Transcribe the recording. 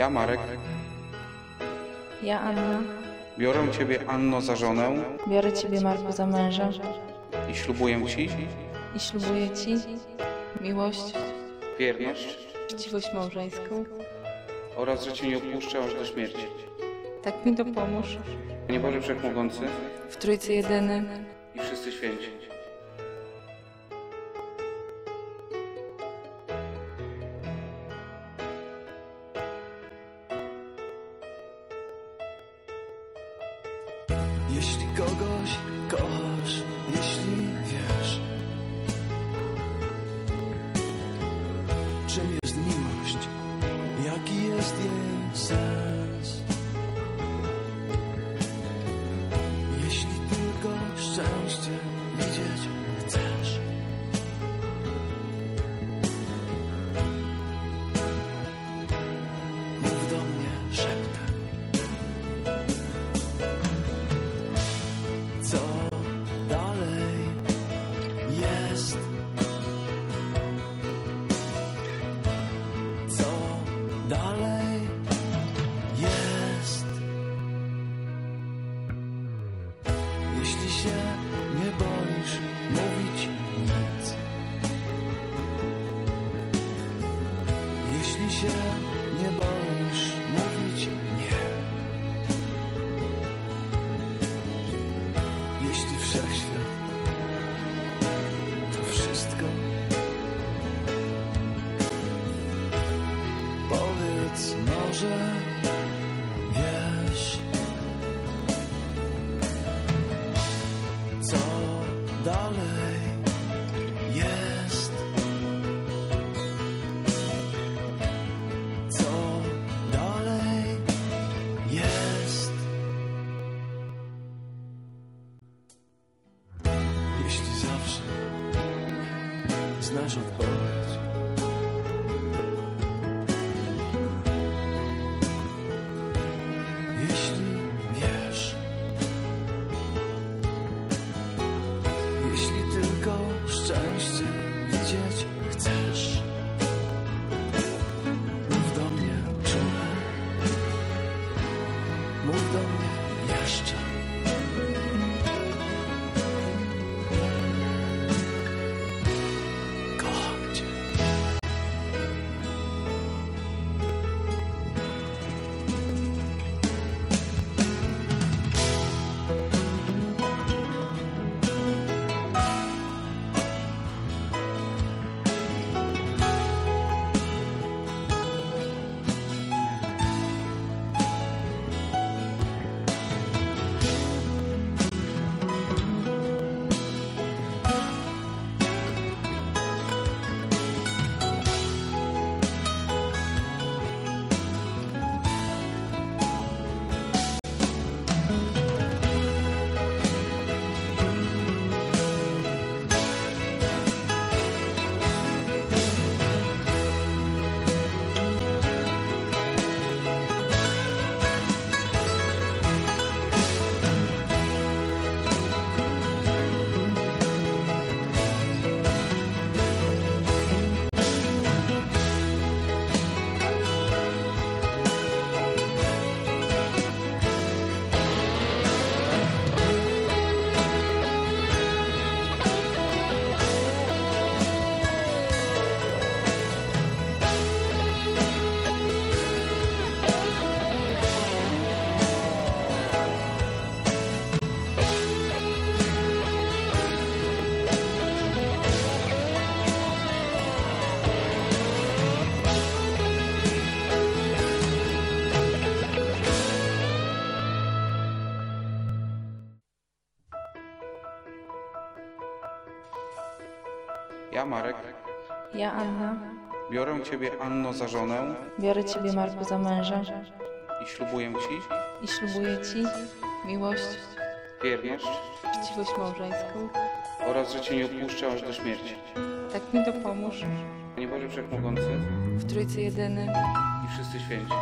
Ja, Marek, Ja, Anna, biorę Ciebie, Anno, za żonę biorę Ciebie, Marku, za męża i ślubuję Ci i ślubuję Ci miłość, wierność chciwość małżeńską. oraz, że Cię nie opuszczę aż do śmierci. Tak mi dopomóż Panie Boże Wszechmogący w Trójcy Jedyny. i wszyscy święci. Jeśli kogoś kochasz, jeśli wiesz, czym jest miłość, jaki jest jej sens. Jeśli zawsze znasz odpowiedź, jeśli wiesz, jeśli tylko szczęście widzieć chcesz, Ja, Marek, Ja, Anna, biorę Ciebie, Anno, za żonę. Biorę Ciebie, Marku, za męża. I ślubuję Ci. I ślubuję Ci miłość, wierność chciwość małżeńską. oraz, że Cię nie opuszczę aż do śmierci. Tak mi dopomóż Panie Boże Wszechmogący. W Trójcy Jedyny. i wszyscy święci.